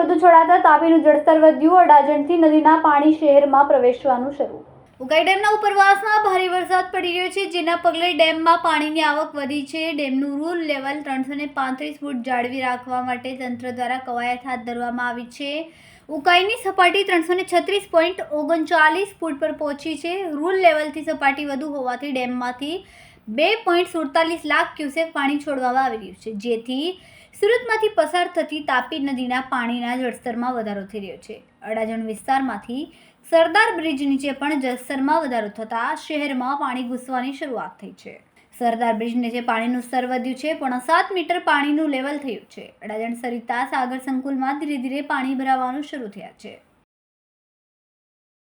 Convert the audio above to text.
વધુ છોડાતા તાપીનું જળસ્તર વધ્યું. અડાજણથી નદીના પાણી શહેરમાં પ્રવેશવાનું શરૂ. ઉકાઈ ડેમના ઉપરવાસમાં ભારે વરસાદ પડી રહ્યો છે, જેના પગલે ડેમમાં પાણીની આવક વધી છે. ડેમનું રૂલ લેવલ ત્રણસો પાંત્રીસ ફૂટ જાળવી રાખવા માટે તંત્ર દ્વારા કવાયત હાથ ધરવામાં આવી છે. ઉકાઈની સપાટી ત્રણસો ને છત્રીસ પોઈન્ટ ઓગણચાલીસ ફૂટ પર પહોંચી છે. રૂલ લેવલથી સપાટી વધુ હોવાથી ડેમમાંથી બે પોઈન્ટ સુડતાલીસ લાખ ક્યુસેક પાણી છોડવામાં આવી રહ્યું છે. જેથી સુરતમાંથી પસાર થતી તાપી નદીના પાણીના જળસ્તરમાં વધારો થઈ રહ્યો છે. અડાજણ વિસ્તારમાંથી સરદાર બ્રિજ નીચે પણ જળસ્તરમાં વધારો થતાં શહેરમાં પાણી ઘૂસવાની શરૂઆત થઈ છે. સરદાર બ્રિજ નીચે પાણીનું સ્તર વધ્યું છે, પણ સાત મીટર પાણીનું લેવલ થયું છે. અડાજણ સરિતા સાગર સંકુલમાં ધીરે ધીરે પાણી ભરાવાનું શરૂ થયા છે.